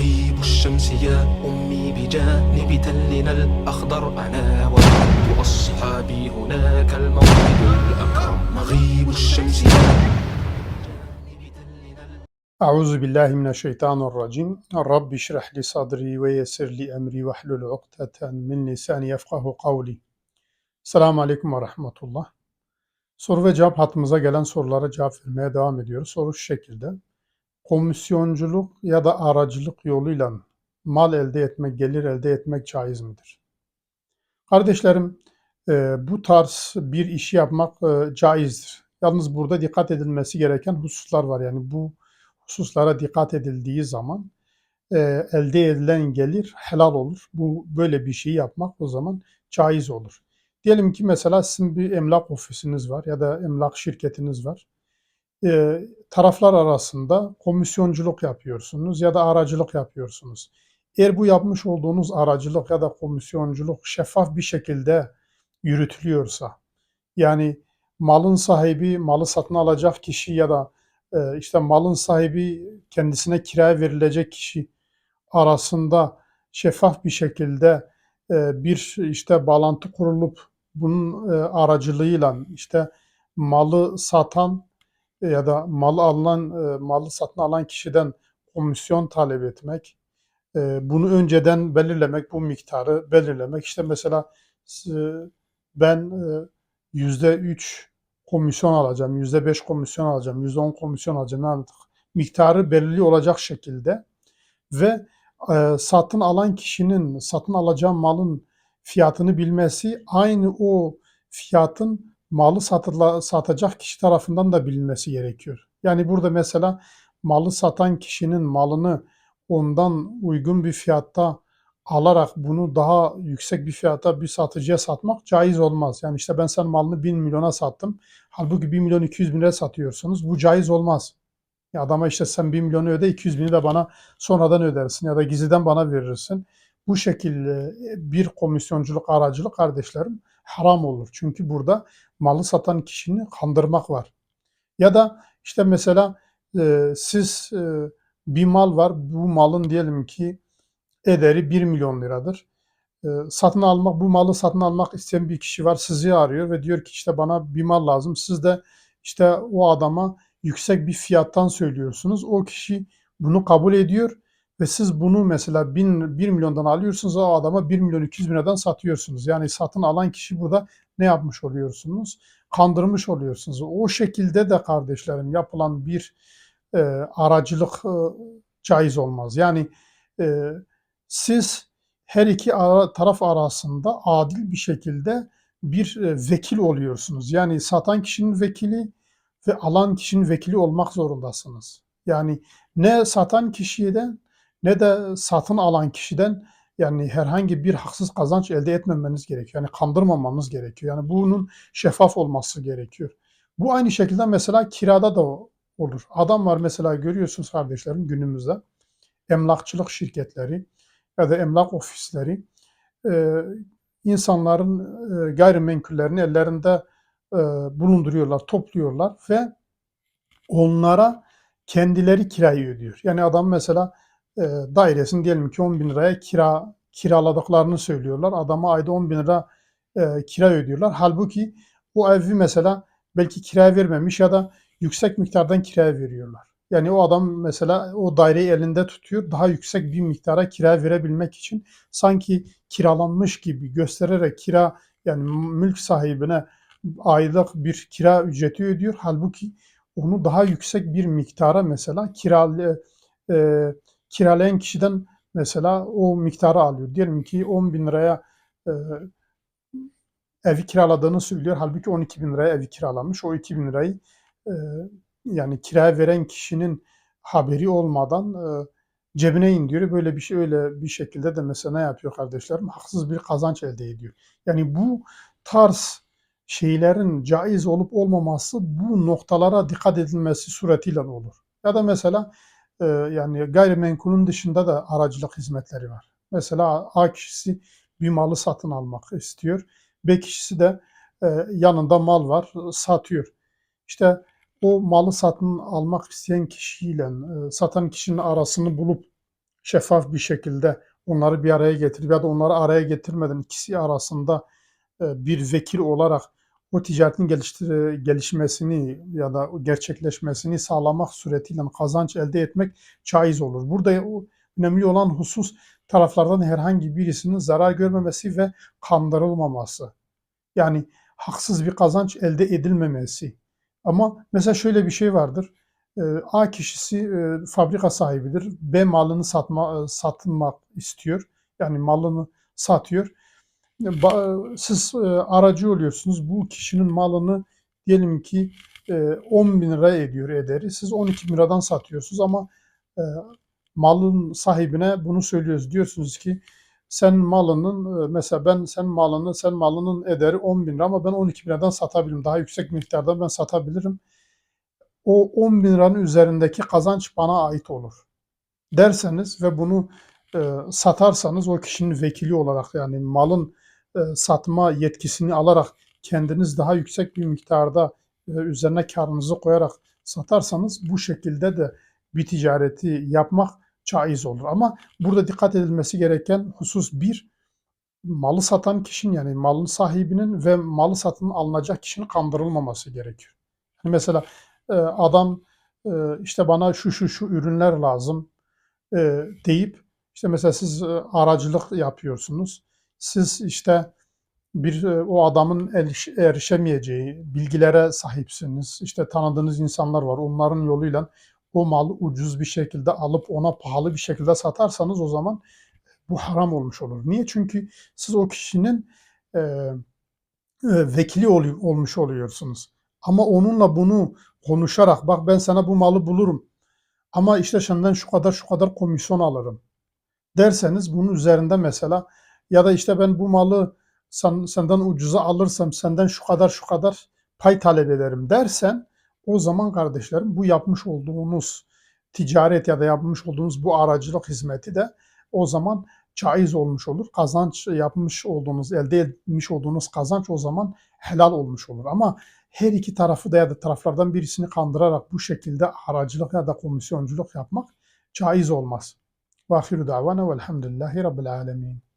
مغيب الشمس يا أمي بجانب تلنا الأخضر أنا وبعض أصحابي هناك الموعد الأكرم مغيب الشمس يا Euzu billahi mineşşeytanirracim. Rabbi şrah li sadri ve yessir li emri ve hlul ukdeten min lisani yefkahu kavli. Selamun aleyküm ve rahmetullah. Soru ve cevap hattımıza gelen sorulara cevap vermeye devam ediyoruz. Soru şu şekilde. Komisyonculuk ya da aracılık yoluyla mal elde etmek, gelir elde etmek caiz midir? Kardeşlerim, e, bu tarz bir işi yapmak e, caizdir. Yalnız burada dikkat edilmesi gereken hususlar var. Yani bu hususlara dikkat edildiği zaman e, elde edilen gelir helal olur. Bu böyle bir şeyi yapmak o zaman caiz olur. Diyelim ki mesela sizin bir emlak ofisiniz var ya da emlak şirketiniz var. E, taraflar arasında komisyonculuk yapıyorsunuz ya da aracılık yapıyorsunuz. Eğer bu yapmış olduğunuz aracılık ya da komisyonculuk şeffaf bir şekilde yürütülüyorsa, yani malın sahibi, malı satın alacak kişi ya da e, işte malın sahibi kendisine kiraya verilecek kişi arasında şeffaf bir şekilde e, bir işte bağlantı kurulup bunun e, aracılığıyla işte malı satan ya da malı alınan e, malı satın alan kişiden komisyon talep etmek, e, bunu önceden belirlemek, bu miktarı belirlemek. İşte mesela e, ben yüzde üç komisyon alacağım, yüzde beş komisyon alacağım, yüzde on komisyon alacağım. Yani miktarı belirli olacak şekilde ve satın alan kişinin satın alacağı malın fiyatını bilmesi aynı o fiyatın malı satıla, satacak kişi tarafından da bilinmesi gerekiyor. Yani burada mesela malı satan kişinin malını ondan uygun bir fiyatta alarak bunu daha yüksek bir fiyata bir satıcıya satmak caiz olmaz. Yani işte ben sen malını 1000 milyona sattım. Halbuki 1 milyon 200 bin liraya satıyorsunuz. Bu caiz olmaz. Ya adama işte sen 1 milyonu öde 200 bini de bana sonradan ödersin ya da gizliden bana verirsin. Bu şekilde bir komisyonculuk aracılık kardeşlerim haram olur. Çünkü burada malı satan kişinin kandırmak var. Ya da işte mesela e, siz e, bir mal var. Bu malın diyelim ki ederi 1 milyon liradır. E, satın almak bu malı satın almak isteyen bir kişi var sizi arıyor ve diyor ki işte bana bir mal lazım. Siz de işte o adama yüksek bir fiyattan söylüyorsunuz. O kişi bunu kabul ediyor ve siz bunu mesela 1000, 1 milyondan alıyorsunuz o adama 1 milyon 200 bin satıyorsunuz. Yani satın alan kişi burada ne yapmış oluyorsunuz? Kandırmış oluyorsunuz. O şekilde de kardeşlerim yapılan bir e, aracılık e, caiz olmaz. Yani e, siz her iki ara, taraf arasında adil bir şekilde bir e, vekil oluyorsunuz. Yani satan kişinin vekili ve alan kişinin vekili olmak zorundasınız. Yani ne satan kişiden ne de satın alan kişiden yani herhangi bir haksız kazanç elde etmemeniz gerekiyor. Yani kandırmamanız gerekiyor. Yani bunun şeffaf olması gerekiyor. Bu aynı şekilde mesela kirada da olur. Adam var mesela görüyorsunuz kardeşlerim günümüzde emlakçılık şirketleri ya da emlak ofisleri insanların gayrimenkullerini ellerinde bulunduruyorlar, topluyorlar ve onlara kendileri kirayı ödüyor. Yani adam mesela e, dairesini diyelim ki 10 bin liraya kira kiraladıklarını söylüyorlar. Adama ayda 10 bin lira e, kira ödüyorlar. Halbuki o evi mesela belki kiraya vermemiş ya da yüksek miktardan kiraya veriyorlar. Yani o adam mesela o daireyi elinde tutuyor. Daha yüksek bir miktara kira verebilmek için sanki kiralanmış gibi göstererek kira yani mülk sahibine aylık bir kira ücreti ödüyor. Halbuki onu daha yüksek bir miktara mesela kiralı, e, kiralayan kişiden mesela o miktarı alıyor. Diyelim ki 10 bin liraya e, evi kiraladığını söylüyor. Halbuki 12 bin liraya evi kiralamış. O 2 bin lirayı e, yani kiraya veren kişinin haberi olmadan e, cebine indiriyor. Böyle bir şey öyle bir şekilde de mesela ne yapıyor kardeşlerim? Haksız bir kazanç elde ediyor. Yani bu tarz şeylerin caiz olup olmaması bu noktalara dikkat edilmesi suretiyle olur. Ya da mesela e, yani gayrimenkulün dışında da aracılık hizmetleri var. Mesela A kişisi bir malı satın almak istiyor. B kişisi de e, yanında mal var satıyor. İşte o malı satın almak isteyen kişiyle e, satan kişinin arasını bulup şeffaf bir şekilde onları bir araya getirip ya da onları araya getirmeden ikisi arasında e, bir vekil olarak o ticaretin gelişmesini ya da gerçekleşmesini sağlamak suretiyle kazanç elde etmek caiz olur. Burada önemli olan husus taraflardan herhangi birisinin zarar görmemesi ve kandırılmaması. Yani haksız bir kazanç elde edilmemesi. Ama mesela şöyle bir şey vardır. A kişisi fabrika sahibidir. B malını satma, satmak istiyor. Yani malını satıyor. E, Siz e, aracı oluyorsunuz. Bu kişinin malını diyelim ki e, 10 bin lira ediyor ederi. Siz 12 bin liradan satıyorsunuz ama e, malın sahibine bunu söylüyoruz. Diyorsunuz ki sen malının e, mesela ben sen malını sen malının ederi 10 bin lira ama ben 12 bin liradan satabilirim. Daha yüksek miktarda ben satabilirim. O 10 bin liranın üzerindeki kazanç bana ait olur derseniz ve bunu e, satarsanız o kişinin vekili olarak yani malın e, satma yetkisini alarak kendiniz daha yüksek bir miktarda e, üzerine karınızı koyarak satarsanız bu şekilde de bir ticareti yapmak caiz olur. Ama burada dikkat edilmesi gereken husus bir, malı satan kişinin yani malın sahibinin ve malı satın alınacak kişinin kandırılmaması gerekiyor. Yani mesela e, adam e, işte bana şu şu şu ürünler lazım e, deyip işte mesela siz e, aracılık yapıyorsunuz. Siz işte bir e, o adamın eriş- erişemeyeceği bilgilere sahipsiniz. İşte tanıdığınız insanlar var. Onların yoluyla o malı ucuz bir şekilde alıp ona pahalı bir şekilde satarsanız o zaman bu haram olmuş olur. Niye? Çünkü siz o kişinin e, e, vekili ol- olmuş oluyorsunuz. Ama onunla bunu konuşarak bak ben sana bu malı bulurum ama işte senden şu kadar şu kadar komisyon alırım derseniz bunun üzerinde mesela ya da işte ben bu malı sen, senden ucuza alırsam senden şu kadar şu kadar pay talep ederim dersen o zaman kardeşlerim bu yapmış olduğunuz ticaret ya da yapmış olduğunuz bu aracılık hizmeti de o zaman caiz olmuş olur. Kazanç yapmış olduğunuz, elde etmiş olduğunuz kazanç o zaman helal olmuş olur. Ama her iki tarafı da ya da taraflardan birisini kandırarak bu şekilde aracılık ya da komisyonculuk yapmak caiz olmaz. Ve ahiru davana velhamdülillahi rabbil alemin.